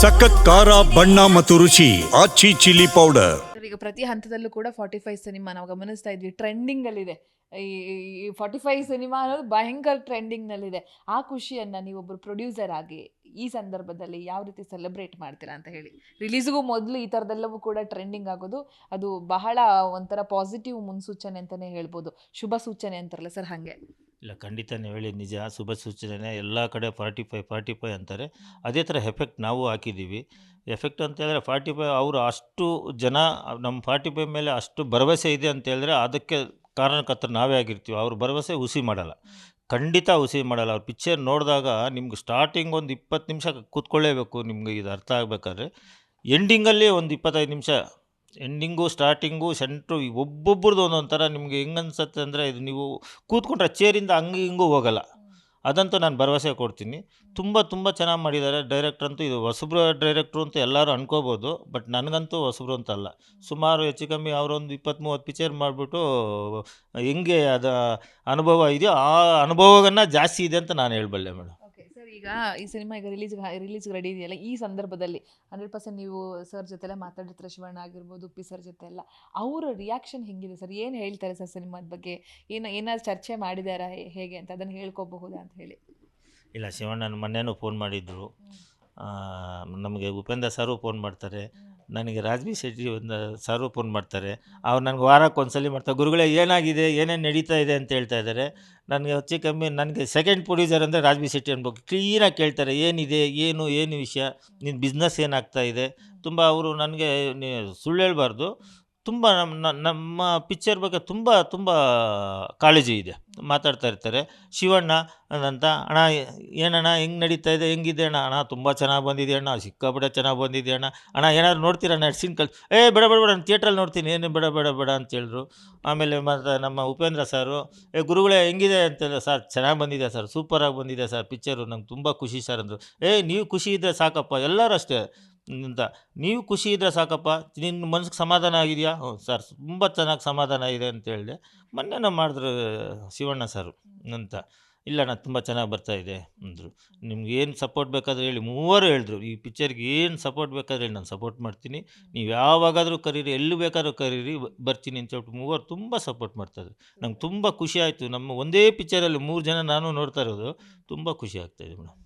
ಸಖತ್ ಖಾರ, ಬಣ್ಣ ಮತ್ತು ರುಚಿ, ಆಚಿ ಚಿಲ್ಲಿ ಪೌಡರ್. ಈಗ ಪ್ರತಿ ಹಂತದಲ್ಲೂ ಕೂಡ ಫಾರ್ಟಿ ಫೈವ್ ಸಿನಿಮಾ ನಾವು ಗಮನಿಸ್ತಾ ಇದ್ವಿ. ಟ್ರೆಂಡಿಂಗ್ ಅಲ್ಲಿದೆ ಈ ಫಾರ್ಟಿ ಫೈವ್ ಸಿನಿಮಾ ಅನ್ನೋದು ಭಯಂಕರ ಟ್ರೆಂಡಿಂಗ್ ನಲ್ಲಿದೆ ಆ ಖುಷಿಯನ್ನ ನೀವೊಬ್ಬರು ಪ್ರೊಡ್ಯೂಸರ್ ಆಗಿ ಈ ಸಂದರ್ಭದಲ್ಲಿ ಯಾವ ರೀತಿ ಸೆಲೆಬ್ರೇಟ್ ಮಾಡ್ತೀರಾ ಅಂತ ಹೇಳಿ. ರಿಲೀಸ್ಗೂ ಮೊದಲು ಈ ಥರದೆಲ್ಲವೂ ಕೂಡ ಟ್ರೆಂಡಿಂಗ್ ಆಗೋದು, ಅದು ಬಹಳ ಒಂಥರ ಪಾಸಿಟಿವ್ ಮುನ್ಸೂಚನೆ ಅಂತಲೇ ಹೇಳ್ಬೋದು. ಶುಭ ಸೂಚನೆ ಅಂತಾರಲ್ಲ ಸರ್, ಹಾಗೆ. ಇಲ್ಲ ಖಂಡಿತ ನೀವು ಹೇಳಿ ನಿಜ ಶುಭ ಸೂಚನೆ ಎಲ್ಲ ಕಡೆ ಫಾರ್ಟಿ ಫೈವ್ ಫಾರ್ಟಿ ಫೈವ್ ಅಂತಾರೆ. ಅದೇ ಥರ ಎಫೆಕ್ಟ್ ನಾವು ಹಾಕಿದ್ದೀವಿ. ಎಫೆಕ್ಟ್ ಅಂತ ಹೇಳಿದ್ರೆ ಫಾರ್ಟಿ ಫೈ ಅವರು ಅಷ್ಟು ಜನ ನಮ್ಮ ಫಾರ್ಟಿ ಫೈವ್ ಮೇಲೆ ಅಷ್ಟು ಭರವಸೆ ಇದೆ ಅಂತ ಹೇಳಿದ್ರೆ ಅದಕ್ಕೆ ಕಾರಣಕರ್ತರು ನಾವೇ ಆಗಿರ್ತೀವಿ. ಅವ್ರ ಭರವಸೆ ಹುಸಿ ಮಾಡಲ್ಲ. ಖಂಡಿತ ಹುಸಿ ಮಾಡಲ್ಲ. ಅವ್ರ ಪಿಕ್ಚರ್ ನೋಡಿದಾಗ ನಿಮ್ಗೆ ಸ್ಟಾರ್ಟಿಂಗ್ ಒಂದು ಇಪ್ಪತ್ತು ನಿಮಿಷ ಕೂತ್ಕೊಳ್ಳೇಬೇಕು ನಿಮ್ಗೆ ಇದು ಅರ್ಥ ಆಗಬೇಕಾದ್ರೆ ಎಂಡಿಂಗಲ್ಲಿ ಒಂದು ಇಪ್ಪತ್ತೈದು ನಿಮಿಷ ಎಂಡಿಂಗು ಸ್ಟಾರ್ಟಿಂಗು ಸೆಂಟ್ರು ಒಬ್ಬೊಬ್ರದ್ದು ಒಂದೊಂದು ಥರ ನಿಮಗೆ ಹೆಂಗೆ ಅನ್ಸುತ್ತೆ ಅಂದರೆ ಇದು ನೀವು ಕೂತ್ಕೊಂಡ್ರೆ ಚೇರಿಂದ ಹಂಗೆ ಹಿಂಗೂ ಹೋಗಲ್ಲ. ಅದಂತೂ ನಾನು ಭರವಸೆ ಕೊಡ್ತೀನಿ. ತುಂಬ ತುಂಬ ಚೆನ್ನಾಗಿ ಮಾಡಿದ್ದಾರೆ. ಡೈರೆಕ್ಟ್ರ್ ಅಂತೂ ಇದು ಹೊಸಬ್ರು ಡೈರೆಕ್ಟ್ರು ಅಂತ ಎಲ್ಲರೂ ಅನ್ಕೋಬೋದು. ಬಟ್ ನನಗಂತೂ ಹೊಸಬ್ರು ಅಂತ ಅಲ್ಲ. ಸುಮಾರು ಹೆಚ್ಚು ಕಮ್ಮಿ ಅವರೊಂದು ಇಪ್ಪತ್ತು ಮೂವತ್ತು ಪಿಕ್ಚರ್ ಮಾಡಿಬಿಟ್ಟು ಹೆಂಗೆ ಅದು ಅನುಭವ ಇದೆಯೋ ಆ ಅನುಭವವನ್ನು ಜಾಸ್ತಿ ಇದೆ ಅಂತ ನಾನು ಹೇಳಬಲ್ಲೆ ಮೇಡಮ್ ಈಗ ಈ ಸಿನಿಮಾ ಈಗ ರಿಲೀಸ್ ರಿಲೀಸ್ ರೆಡಿ ಇದೆಯಲ್ಲ ಈ ಸಂದರ್ಭದಲ್ಲಿ ಹಂಡ್ರೆಡ್ ಪರ್ಸೆಂಟ್ ನೀವು ಸರ್ ಜೊತೆಲ್ಲ ಮಾತಾಡಿರ್ತಾರೆ ಶಿವಣ್ಣ ಆಗಿರ್ಬೋದು ಉಪ್ಪಿ ಸರ್ ಜೊತೆ ಎಲ್ಲ ಅವರ ರಿಯಾಕ್ಷನ್ ಹೆಂಗಿದೆ ಸರ್ ಏನು ಹೇಳ್ತಾರೆ ಸರ್ ಸಿನಿಮಾದ ಬಗ್ಗೆ? ಏನು ಏನಾದ್ರು ಚರ್ಚೆ ಮಾಡಿದಾರಾ ಹೇಗೆ ಅಂತ? ಅದನ್ನು ಹೇಳ್ಕೋಬಹುದಾ ಅಂತ ಹೇಳಿ. ಇಲ್ಲ ಶಿವಣ್ಣನ ಮೊನ್ನೆನೂ ಫೋನ್ ಮಾಡಿದ್ರು. ನಮಗೆ ಉಪೇಂದ್ರ ಸರು ಫೋನ್ ಮಾಡ್ತಾರೆ. ನನಗೆ ರಾಜ್ವಿ ಶೆಟ್ಟಿ ಒಂದು ಸರ್ವ್ ಫೋನ್ ಮಾಡ್ತಾರೆ. ಅವ್ರು ನನಗೆ ವಾರಕ್ಕೆ ಒಂದ್ಸಲಿ ಮಾಡ್ತಾರೆ ಗುರುಗಳೇ ಏನಾಗಿದೆ, ಏನೇನು ನಡೀತಾ ಇದೆ ಅಂತ ಹೇಳ್ತಾ ಇದ್ದಾರೆ. ನನಗೆ ಹೆಚ್ಚು ಕಮ್ಮಿ ನನಗೆ ಸೆಕೆಂಡ್ ಪ್ರೊಡ್ಯೂಸರ್ ಅಂದರೆ ರಾಜ್ವಿ ಶೆಟ್ಟಿ ಅನ್ಬೇಕು. ಕ್ಲೀನಾಗಿ ಕೇಳ್ತಾರೆ, ಏನಿದೆ, ಏನು ಏನು ವಿಷಯ ನಿನ್ನ ಬಿಸ್ನೆಸ್ ಏನಾಗ್ತಾ ಇದೆ. ತುಂಬ ಅವರು ನನಗೆ ಸುಳ್ಳು ಹೇಳ್ಬಾರ್ದು. ತುಂಬ ನಮ್ಮ ನಮ್ಮ ಪಿಕ್ಚರ್ ಬಗ್ಗೆ ತುಂಬ ತುಂಬ ಕಾಳಜಿ ಇದೆ. ಮಾತಾಡ್ತಾ ಇರ್ತಾರೆ. ಶಿವಣ್ಣ ಅಂತ ಅಣ್ಣ, ಏನಣ್ಣ, ಹೆಂಗೆ ನಡೀತಾ ಇದೆ? ಹೆಂಗಿದೆ ಅಣ್ಣ? ಅಣ್ಣ, ತುಂಬ ಚೆನ್ನಾಗಿ ಬಂದಿದೆ ಅಣ್ಣ? ಸಿಕ್ಕಾಪಟ್ಟೆ ಚೆನ್ನಾಗಿ ಬಂದಿದೆ ಅಣ್ಣ? ಅಣ್ಣ, ಏನಾದ್ರು ನೋಡ್ತೀರಾ ಸೀನ್ ಕಲ್ ಏ, ಬೇಡ ಬೇಡ ಬೇಡ, ನಾನು ಥಿಯೇಟ್ರಲ್ಲಿ ನೋಡ್ತೀನಿ. ಏನು ಬೇಡ ಬೇಡ ಬೇಡ ಅಂತ ಹೇಳಿದ್ರು ಆಮೇಲೆ ಮತ್ತು ನಮ್ಮ ಉಪೇಂದ್ರ ಸಾರು, ಏ, ಗುರುಗಳೇ, ಹೆಂಗಿದೆ ಅಂತಂದ್ರೆ ಸರ್, ಚೆನ್ನಾಗಿ ಬಂದಿದೆ ಸರ್? ಸೂಪರಾಗಿ ಬಂದಿದೆ ಸರ್? ಪಿಕ್ಚರು ನಂಗೆ ತುಂಬ ಖುಷಿ ಸರ್ ಅಂದರು. ಏ, ನೀವು ಖುಷಿ ಇದ್ದರೆ ಸಾಕಪ್ಪ. ಎಲ್ಲರೂ ಅಷ್ಟೇ. ಅಂತ. ನೀವು ಖುಷಿ ಇದ್ದರೆ ಸಾಕಪ್ಪ. ನಿನ್ನ ಮನ್ಸಿಗೆ ಸಮಾಧಾನ ಆಗಿದೆಯಾ? ಹ್ಞೂ ಸರ್, ತುಂಬ ಚೆನ್ನಾಗಿ ಸಮಾಧಾನ ಇದೆ ಅಂತ ಹೇಳಿದೆ. ಮೊನ್ನೆ ನಾವು ಮಾಡಿದ್ರು ಶಿವಣ್ಣ ಸರ್ ಅಂತ. ಇಲ್ಲ ನಾನು ತುಂಬ ಚೆನ್ನಾಗಿ ಬರ್ತಾ ಇದೆ ಅಂದರು. ನಿಮ್ಗೆ ಏನು ಸಪೋರ್ಟ್ ಬೇಕಾದ್ರೆ ಹೇಳಿ. ಮೂವರು ಹೇಳಿದ್ರು. ಈ ಪಿಕ್ಚರ್ಗೆ ಏನು ಸಪೋರ್ಟ್ ಬೇಕಾದ್ರೆ ಹೇಳಿ, ನಾನು ಸಪೋರ್ಟ್ ಮಾಡ್ತೀನಿ. ನೀವು ಯಾವಾಗಾದರೂ ಕರೀರಿ, ಎಲ್ಲಿ ಬೇಕಾದ್ರೂ ಕರೀರಿ ಬರ್ತೀನಿ ಅಂತ ಹೇಳ್ಬಿಟ್ಟು ಮೂವರು ತುಂಬ ಸಪೋರ್ಟ್ ಮಾಡ್ತಾಯಿದ್ರು ನಂಗೆ ತುಂಬ ಖುಷಿ ಆಯಿತು. ನಮ್ಮ ಒಂದೇ ಪಿಕ್ಚರಲ್ಲಿ ಮೂರು ಜನ ನಾನು ನೋಡ್ತಾ ಇರೋದು. ತುಂಬ ಖುಷಿ ಆಗ್ತಾಯಿದೆ ಮೇಡಮ್.